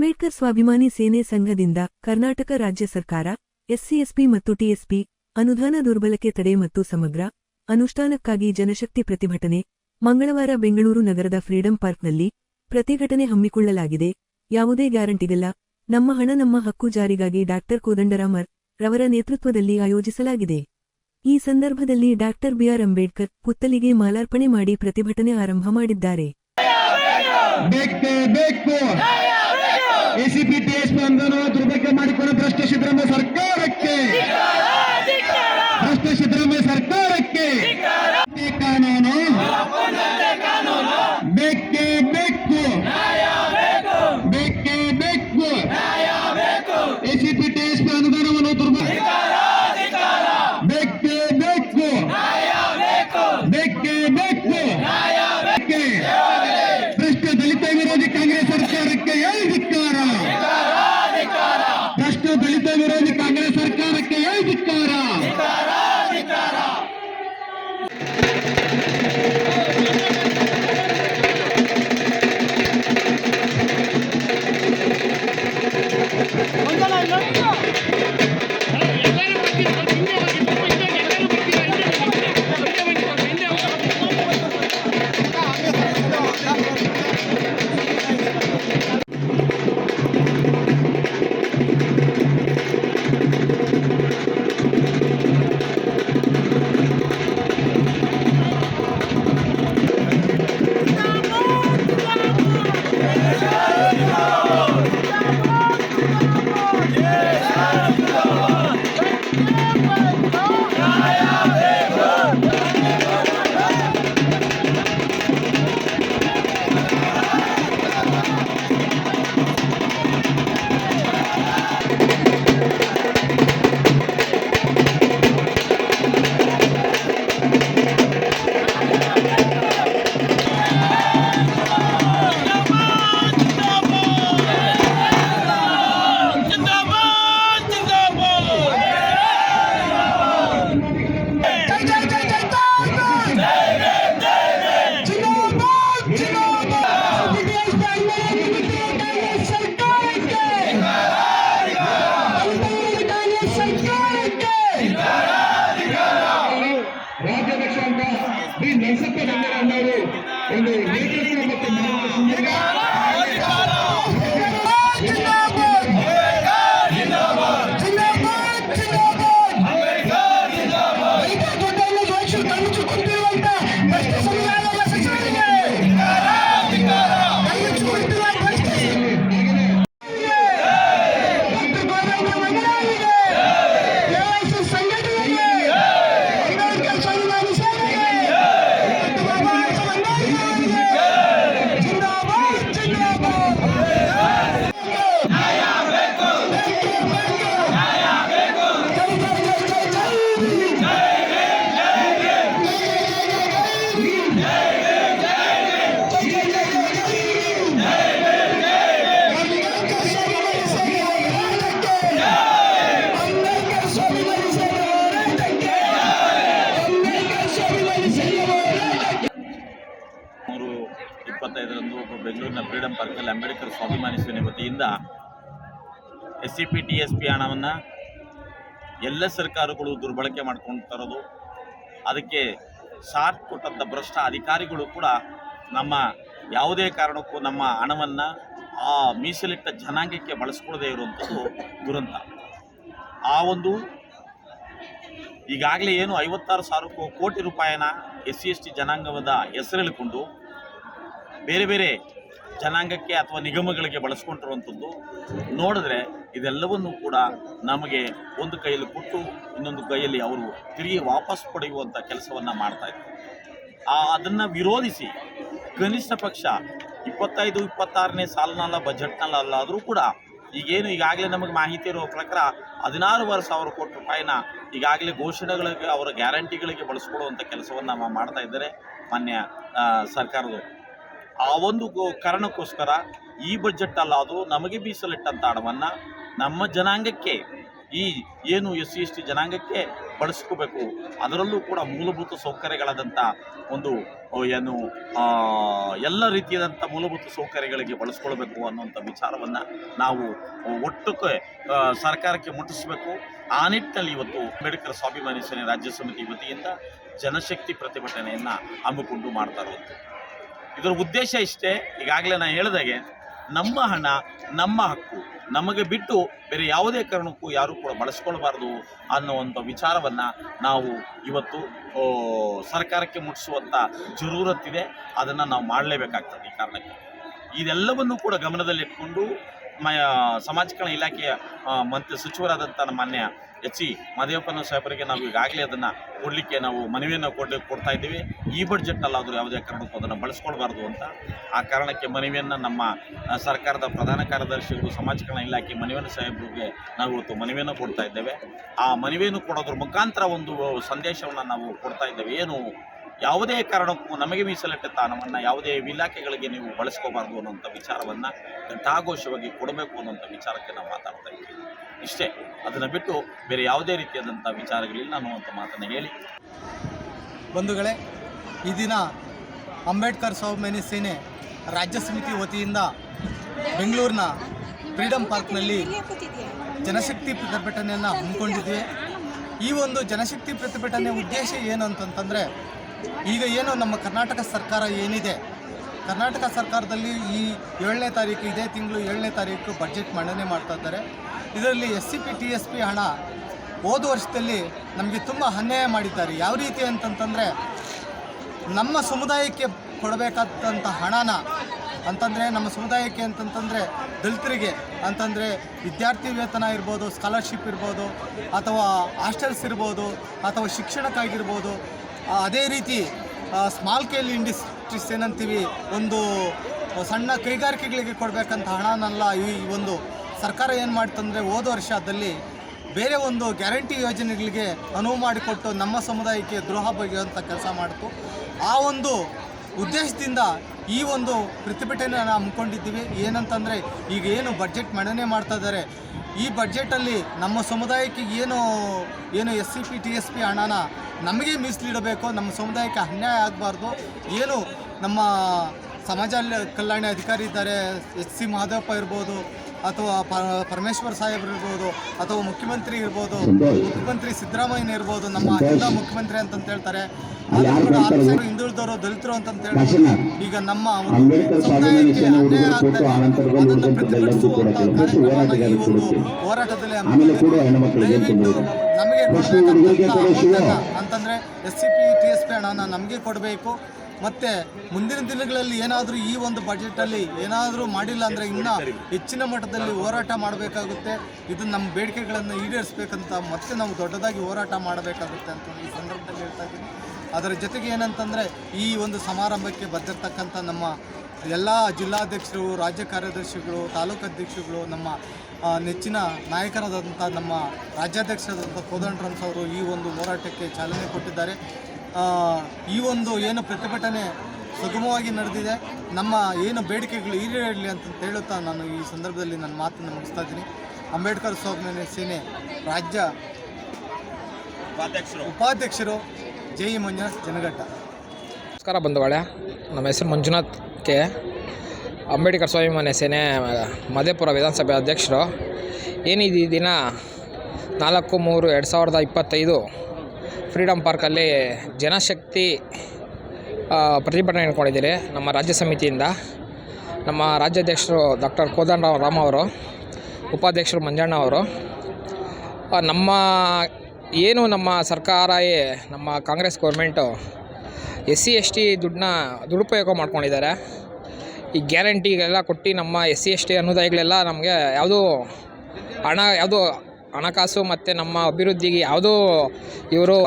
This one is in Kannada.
ಅಂಬೇಡ್ಕರ್ ಸ್ವಾಭಿಮಾನಿ ಸೇನೆ ಸಂಘದಿಂದ ಕರ್ನಾಟಕ ರಾಜ್ಯ ಸರ್ಕಾರ ಎಸ್ಸಿಎಸ್ಪಿ ಮತ್ತು ಟಿಎಸ್ಪಿ, ಅನುದಾನ ದುರ್ಬಲಕೆ ತಡೆ ಮತ್ತು ಸಮಗ್ರ, ಅನುಷ್ಠಾನಕ್ಕಾಗಿ ಜನಶಕ್ತಿ ಪ್ರತಿಭಟನೆ, ಮಂಗಳವಾರ ಬೆಂಗಳೂರು ನಗರದ ಫ್ರೀಡಂ ಪಾರ್ಕ್ನಲ್ಲಿ ಪ್ರತಿಭಟನೆ ಹಮ್ಮಿಕೊಳ್ಳಲಾಗಿದೆ. ಯಾವುದೇ ಗ್ಯಾರಂಟಿಗಲ್ಲ. ನಮ್ಮ ಹಣ, ನಮ್ಮ ಹಕ್ಕು ಜಾರಿಗಾಗಿ ಡಾಕ್ಟರ್ ಕೋದಂಡರಾಮರ್ ರವರ ನೇತೃತ್ವದಲ್ಲಿ ಆಯೋಜಿಸಲಾಗಿದೆ. ಈ ಸಂದರ್ಭದಲ್ಲಿ ಡಾಕ್ಟರ್ ಬಿಆರ್ ಅಂಬೇಡ್ಕರ್ ಪುತ್ತಲಿಗೆ ಮಾಲಾರ್ಪಣೆ ಮಾಡಿ ಪ್ರತಿಭಟನೆ ಆರಂಭ ಮಾಡಿದ್ದಾರೆ. দুর্বল। ಬಿ ನರಸಪ್ಪ ಅವರು ಒಂದು ನೇತೃತ್ವ ಮತ್ತು ಮಾರ್ಗದರ್ಶನ ಸೇನೆ ವತಿಯಿಂದ S C P T S P ಹಣವನ್ನು ಎಲ್ಲ ಸರ್ಕಾರಗಳು ದುರ್ಬಳಕೆ ಮಾಡ್ಕೊಂಡು ತರೋದು, ಅದಕ್ಕೆ ಸಾಥ್ ಕೊಟ್ಟಂಥ ಭ್ರಷ್ಟ ಅಧಿಕಾರಿಗಳು ಕೂಡ ನಮ್ಮ ಯಾವುದೇ ಕಾರಣಕ್ಕೂ ನಮ್ಮ ಹಣವನ್ನು ಆ ಮೀಸಲಿಟ್ಟ ಜನಾಂಗಕ್ಕೆ ಬಳಸ್ಕೊಳ್ಳದೇ ಇರುವಂಥದ್ದು ದುರಂತ. ಆ ಒಂದು ಈಗಾಗಲೇ ಏನು ಐವತ್ತಾರು ಸಾವಿರ ಕೋಟಿ ರೂಪಾಯಿನ ಎಸ್ ಸಿ ಎಸ್ ಟಿ ಜನಾಂಗದ ಹೆಸರೆಳಿಕೊಂಡು ಬೇರೆ ಬೇರೆ ಜನಾಂಗಕ್ಕೆ ಅಥವಾ ನಿಗಮಗಳಿಗೆ ಬಳಸ್ಕೊಂಡಿರುವಂಥದ್ದು, ನೋಡಿದ್ರೆ ಇದೆಲ್ಲವನ್ನೂ ಕೂಡ ನಮಗೆ ಒಂದು ಕೈಯಲ್ಲಿ ಕೊಟ್ಟು, ಇನ್ನೊಂದು ಕೈಯಲ್ಲಿ ಅವರು ತಿರುಗಿ ವಾಪಸ್ ಪಡೆಯುವಂಥ ಕೆಲಸವನ್ನು ಮಾಡ್ತಾ ಇದ್ದರು. ಆ, ಅದನ್ನು ವಿರೋಧಿಸಿ ಕನಿಷ್ಠ ಪಕ್ಷ ಇಪ್ಪತ್ತೈದು, ಇಪ್ಪತ್ತಾರನೇ ಸಾಲಿನಲ್ಲ, ಬಜೆಟ್ನಲ್ಲಾದರೂ ಕೂಡ ಈಗೇನು ಈಗಾಗಲೇ ನಮಗೆ ಮಾಹಿತಿ ಇರುವ ಪ್ರಕಾರ ಹದಿನಾರುವರೆ ಸಾವಿರ ಕೋಟಿ ರೂಪಾಯಿನ ಈಗಾಗಲೇ ಘೋಷಣೆಗಳಿಗೆ ಅವರ ಗ್ಯಾರಂಟಿಗಳಿಗೆ ಬಳಸ್ಕೊಡುವಂಥ ಕೆಲಸವನ್ನು ಮಾಡ್ತಾ ಇದ್ದಾರೆ ಮಾನ್ಯ ಸರ್ಕಾರದವರು ಆ ಒಂದು ಕಾರಣಕ್ಕೋಸ್ಕರ ಈ ಬಜೆಟ್ ಅಲ್ಲ ಅದು ನಮಗೆ ಮೀಸಲಿಟ್ಟಂಥ ಹಣವನ್ನು ನಮ್ಮ ಜನಾಂಗಕ್ಕೆ, ಈ ಏನು ಎಸ್ ಸಿ, ಎಸ್ ಟಿ ಜನಾಂಗಕ್ಕೆ ಬಳಸ್ಕೋಬೇಕು. ಅದರಲ್ಲೂ ಕೂಡ ಮೂಲಭೂತ ಸೌಕರ್ಯಗಳಾದಂಥ ಒಂದು ಏನು ಎಲ್ಲ ರೀತಿಯಾದಂಥ ಮೂಲಭೂತ ಸೌಕರ್ಯಗಳಿಗೆ ಬಳಸ್ಕೊಳ್ಬೇಕು ಅನ್ನುವಂಥ ವಿಚಾರವನ್ನು ನಾವು ಒಟ್ಟಕ್ಕೆ ಸರ್ಕಾರಕ್ಕೆ ಮುಟ್ಟಿಸಬೇಕು. ಆ ನಿಟ್ಟಿನಲ್ಲಿ ಇವತ್ತು ಅಂಬೇಡ್ಕರ್ ಸ್ವಾಭಿಮಾನಿ ಸೇನೆ ರಾಜ್ಯ ಸಮಿತಿ ವತಿಯಿಂದ ಜನಶಕ್ತಿ ಪ್ರತಿಭಟನೆಯನ್ನು ಹಮ್ಮಿಕೊಂಡು ಮಾಡ್ತಾ ಇರೋದು ಇದರ ಉದ್ದೇಶ ಇಷ್ಟೇ. ಈಗಾಗಲೇ ನಾನು ಹೇಳಿದಾಗೆ, ನಮ್ಮ ಹಣ, ನಮ್ಮ ಹಕ್ಕು, ನಮಗೆ ಬಿಟ್ಟು ಬೇರೆ ಯಾವುದೇ ಕಾರಣಕ್ಕೂ ಯಾರೂ ಕೂಡ ಬಳಸ್ಕೊಳ್ಬಾರ್ದು ಅನ್ನುವಂಥ ವಿಚಾರವನ್ನು ನಾವು ಇವತ್ತು ಸರ್ಕಾರಕ್ಕೆ ಮುಟ್ಟಿಸುವಂಥ ಜರೂರತ್ತಿದೆ. ಅದನ್ನು ನಾವು ಮಾಡಲೇಬೇಕಾಗ್ತದೆ ಈ ಕಾರಣಕ್ಕೆ. ಇದೆಲ್ಲವನ್ನು ಕೂಡ ಗಮನದಲ್ಲಿಟ್ಕೊಂಡು ಸಮಾಜ ಇಲಾಖೆಯ ಮಂತ್ರಿ ಸಚಿವರಾದಂಥ ಮಾನ್ಯ ಎಚ್ ಸಿ ಮಾದೇವಪ್ಪನ ಸಾಹೇಬರಿಗೆ ನಾವು ಈಗಾಗಲೇ ಅದನ್ನು ಕೊಡಲಿಕ್ಕೆ ನಾವು ಮನವಿಯನ್ನು ಕೊಡ, ಕೊಡ್ತಾ ಇದ್ದೀವಿ. ಈ ಬಡ್ಜೆಟ್ನಲ್ಲಾದರೂ ಯಾವುದೇ ಕಾರಣಕ್ಕೂ ಅದನ್ನು ಬಳಸ್ಕೊಳ್ಬಾರ್ದು ಅಂತ. ಆ ಕಾರಣಕ್ಕೆ ಮನವಿಯನ್ನು ನಮ್ಮ ಸರ್ಕಾರದ ಪ್ರಧಾನ ಕಾರ್ಯದರ್ಶಿಗಳು ಸಮಾಜ ಕಲ್ಯಾಣ ಇಲಾಖೆ ಮನವಿಯನ್ನು ಸಾಹೇಬರಿಗೆ ನಾವು ಇವತ್ತು ಮನವಿಯನ್ನು ಕೊಡ್ತಾ ಇದ್ದೇವೆ. ಆ ಮನವಿಯನ್ನು ಕೊಡೋದ್ರ ಮುಖಾಂತರ ಒಂದು ಸಂದೇಶವನ್ನು ನಾವು ಕೊಡ್ತಾ ಇದ್ದೇವೆ. ಏನು ಯಾವುದೇ ಕಾರಣಕ್ಕೂ ನಮಗೆ ಮೀಸಲಿಟ್ಟ ಸ್ಥಾನವನ್ನು ಯಾವುದೇ ಇಲಾಖೆಗಳಿಗೆ ನೀವು ಬಳಸ್ಕೋಬಾರ್ದು ಅನ್ನೋಂಥ ವಿಚಾರವನ್ನು ಘಂಟಾಘೋಷವಾಗಿ ಕೊಡಬೇಕು ಅನ್ನೋಂಥ ವಿಚಾರಕ್ಕೆ ನಾವು ಮಾತಾಡ್ತಾ ಇದ್ದೀವಿ. ಇಷ್ಟೇ, ಅದನ್ನು ಬಿಟ್ಟು ಬೇರೆ ಯಾವುದೇ ರೀತಿಯಾದಂಥ ವಿಚಾರಗಳಿಲ್ಲ ಅನ್ನುವಂಥ ಮಾತನ್ನು ಹೇಳಿ. ಬಂಧುಗಳೇ, ಈ ದಿನ ಅಂಬೇಡ್ಕರ್ ಸ್ವಾಭಿಮಾನಿ ಸೇನೆ ರಾಜ್ಯ ಸಮಿತಿ ವತಿಯಿಂದ ಬೆಂಗಳೂರಿನ ಫ್ರೀಡಮ್ ಪಾರ್ಕ್ನಲ್ಲಿ ಜನಶಕ್ತಿ ಪ್ರತಿಭಟನೆಯನ್ನು ಹಮ್ಮಿಕೊಂಡಿದ್ವಿ. ಈ ಒಂದು ಜನಶಕ್ತಿ ಪ್ರತಿಭಟನೆ ಉದ್ದೇಶ ಏನು ಅಂತಂತಂದರೆ ಈಗ ಏನು ನಮ್ಮ ಕರ್ನಾಟಕ ಸರ್ಕಾರ ಏನಿದೆ? ಕರ್ನಾಟಕ ಸರ್ಕಾರದಲ್ಲಿ ಈ ಏಳನೇ ತಾರೀಕು ಇದೇ ತಿಂಗಳು ಏಳನೇ ತಾರೀಕು ಬಜೆಟ್ ಮಂಡನೆ ಮಾಡ್ತಾ ಇದ್ದಾರೆ. ಇದರಲ್ಲಿ S C P T S P ಹಣ ಹೋದ ವರ್ಷದಲ್ಲಿ ನಮಗೆ ತುಂಬ ಅನ್ಯಾಯ ಮಾಡಿದ್ದಾರೆ. ಯಾವ ರೀತಿ ಅಂತಂತಂದರೆ ನಮ್ಮ ಸಮುದಾಯಕ್ಕೆ ಕೊಡಬೇಕಾದಂಥ ಹಣನ ಅಂತಂದರೆ ನಮ್ಮ ಸಮುದಾಯಕ್ಕೆ ಅಂತಂತಂದರೆ ದಲಿತರಿಗೆ ಅಂತಂದರೆ ವಿದ್ಯಾರ್ಥಿ ವೇತನ ಇರ್ಬೋದು ಸ್ಕಾಲರ್ಶಿಪ್ ಇರ್ಬೋದು, ಅಥವಾ ಹಾಸ್ಟೆಲ್ಸ್ ಇರ್ಬೋದು, ಅಥವಾ ಶಿಕ್ಷಣಕ್ಕಾಗಿರ್ಬೋದು ಅದೇ ರೀತಿ ಸ್ಮಾಲ್ ಸ್ಕೇಲ್ ಇಂಡಸ್ಟ್ರೀಸ್ ಏನಂತೀವಿ, ಒಂದು ಸಣ್ಣ ಕೈಗಾರಿಕೆಗಳಿಗೆ ಕೊಡಬೇಕಂತ ಹಣನೆಲ್ಲ, ಈ ಒಂದು ಸರ್ಕಾರ ಏನು ಮಾಡ್ತಂದರೆ, ಹೋದ ವರ್ಷದಲ್ಲಿ ಬೇರೆ ಒಂದು ಗ್ಯಾರಂಟಿ ಯೋಜನೆಗಳಿಗೆ ಅನುವು ಮಾಡಿಕೊಟ್ಟು ನಮ್ಮ ಸಮುದಾಯಕ್ಕೆ ದ್ರೋಹ ಬಗೆಯುವಂಥ ಕೆಲಸ ಮಾಡಿತು. ಆ ಒಂದು ಉದ್ದೇಶದಿಂದ ಈ ಒಂದು ಪ್ರತಿಭಟನೆಯನ್ನು ಹಮ್ಮಿಕೊಂಡಿದ್ದೀವಿ. ಏನಂತಂದರೆ, ಈಗ ಏನು ಬಜೆಟ್ ಮಂಡನೆ ಮಾಡ್ತಾ ಇದ್ದಾರೆ ಈ ಬಡ್ಜೆಟಲ್ಲಿ ನಮ್ಮ ಸಮುದಾಯಕ್ಕೆ ಏನು ಏನು S C P T S P ಹಣನ ನಮಗೆ ಮೀಸಲಿಡಬೇಕು, ನಮ್ಮ ಸಮುದಾಯಕ್ಕೆ ಅನ್ಯಾಯ ಆಗಬಾರ್ದು. ಏನು ನಮ್ಮ ಸಮಾಜ ಕಲ್ಯಾಣ ಅಧಿಕಾರಿ ಇದ್ದಾರೆ, ಎಸ್ ಸಿ ಮಹದೇವಪ್ಪ ಇರ್ಬೋದು ಅಥವಾ ಪರಮೇಶ್ವರ್ ಸಾಹೇಬ್ರು ಇರ್ಬೋದು ಅಥವಾ ಮುಖ್ಯಮಂತ್ರಿ ಇರ್ಬೋದು ಮುಖ್ಯಮಂತ್ರಿ ಸಿದ್ದರಾಮಯ್ಯ ಇರ್ಬೋದು ನಮ್ಮ ಜಿಲ್ಲಾ ಮುಖ್ಯಮಂತ್ರಿ ಅಂತಂತ ಹೇಳ್ತಾರೆ ಹಿಂದುಳಿದವರು ದಲಿತರು ಅಂತಂತ ಹೇಳಿ ಈಗ ನಮ್ಮ ಸಮುದಾಯಕ್ಕೆ ಅನ್ಯಾಯ ಅದನ್ನ ಪ್ರತಿಭಟಿಸುವಂತ ಈ ಒಂದು ಹೋರಾಟದಲ್ಲಿ ದಯವಿಟ್ಟು ನಮಗೆ ಅಂತಂದರೆ S C P T S P ಹಣನ ನಮಗೆ ಕೊಡಬೇಕು. ಮತ್ತು ಮುಂದಿನ ದಿನಗಳಲ್ಲಿ ಏನಾದರೂ ಈ ಒಂದು ಬಜೆಟಲ್ಲಿ ಏನಾದರೂ ಮಾಡಿಲ್ಲ ಅಂದರೆ ಇನ್ನೂ ಹೆಚ್ಚಿನ ಮಟ್ಟದಲ್ಲಿ ಹೋರಾಟ ಮಾಡಬೇಕಾಗುತ್ತೆ. ಇದು ನಮ್ಮ ಬೇಡಿಕೆಗಳನ್ನು ಈಡೇರಿಸಬೇಕಂತ ಮತ್ತೆ ನಾವು ದೊಡ್ಡದಾಗಿ ಹೋರಾಟ ಮಾಡಬೇಕಾಗುತ್ತೆ ಅಂತ ಈ ಸಂದರ್ಭದಲ್ಲಿ ಹೇಳ್ತಾ ಇದ್ದೀನಿ. ಅದರ ಜೊತೆಗೆ ಏನಂತಂದರೆ ಈ ಒಂದು ಸಮಾರಂಭಕ್ಕೆ ಬಂದಿರತಕ್ಕಂಥ ನಮ್ಮ ಎಲ್ಲ ಜಿಲ್ಲಾಧ್ಯಕ್ಷರು, ರಾಜ್ಯ ಕಾರ್ಯದರ್ಶಿಗಳು, ತಾಲೂಕು ಅಧ್ಯಕ್ಷರುಗಳು, ನಮ್ಮ ನೆಚ್ಚಿನ ನಾಯಕರಾದಂಥ ನಮ್ಮ ರಾಜ್ಯಾಧ್ಯಕ್ಷರಾದಂಥ ಕೋದಂಡ್ರಂಸ್ ಅವರು ಈ ಒಂದು ಹೋರಾಟಕ್ಕೆ ಚಾಲನೆ ಕೊಟ್ಟಿದ್ದಾರೆ. ಈ ಒಂದು ಏನು ಪ್ರತಿಭಟನೆ ಸುಗಮವಾಗಿ ನಡೆದಿದೆ ನಮ್ಮ ಏನು ಬೇಡಿಕೆಗಳು ಈಡೇರಲಿ ಅಂತ ಹೇಳುತ್ತಾ ನಾನು ಈ ಸಂದರ್ಭದಲ್ಲಿ ನನ್ನ ಮಾತನ್ನು ಮುಗಿಸ್ತಾ ಇದ್ದೀನಿ. ಅಂಬೇಡ್ಕರ್ ಸ್ವಾಮಿ ಸೇನೆ ರಾಜ್ಯ ಉಪಾಧ್ಯಕ್ಷರು. ಉಪಾಧ್ಯಕ್ಷರು ಜೆ ಇ ಮಂಜುನಾಥ್ ಜನಘಟ್ಟ. ನಮಸ್ಕಾರ ಬಂಧುಗಳೇ ನಮ್ಮ ಹೆಸರು ಮಂಜುನಾಥ್ ಕೆ. ಅಂಬೇಡ್ಕರ್ ಸ್ವಾಭಿಮಾನ್ಯ ಸೇನೆ ಮಧೇಪುರ ವಿಧಾನಸಭೆ ಅಧ್ಯಕ್ಷರು. ಏನಿದೆ ಈ ದಿನ? ನಾಲ್ಕು ಮೂರು ಎರಡು ಸಾವಿರದ ಇಪ್ಪತ್ತೈದು. ಫ್ರೀಡಮ್ ಪಾರ್ಕಲ್ಲಿ ಜನಶಕ್ತಿ ಪ್ರತಿಭಟನೆ ಇಟ್ಕೊಂಡಿದ್ದೀರಿ ನಮ್ಮ ರಾಜ್ಯ ಸಮಿತಿಯಿಂದ. ನಮ್ಮ ರಾಜ್ಯಾಧ್ಯಕ್ಷರು ಡಾಕ್ಟರ್ ಕೋದಂಡರಾವ್ ರಾಮ್ ಅವರು, ಉಪಾಧ್ಯಕ್ಷರು ಮಂಜಣ್ಣ ಅವರು. ನಮ್ಮ ಏನು ನಮ್ಮ ಸರ್ಕಾರ ನಮ್ಮ Congress government S C, S T ದುಡ್ಡನ್ನ ದುರುಪಯೋಗ ಮಾಡ್ಕೊಂಡಿದ್ದಾರೆ. ಈ ಗ್ಯಾರಂಟಿಗೆಲ್ಲ ಕೊಟ್ಟು ನಮ್ಮ ಎಸ್ ಸಿ, ಎಸ್ ಟಿ ಅನುದಾಯಗಳೆಲ್ಲ ನಮಗೆ ಯಾವುದೂ ಹಣ, ಯಾವುದೋ ಹಣಕಾಸು ಮತ್ತು ನಮ್ಮ ಅಭಿವೃದ್ಧಿಗೆ ಯಾವುದೂ ಇವರು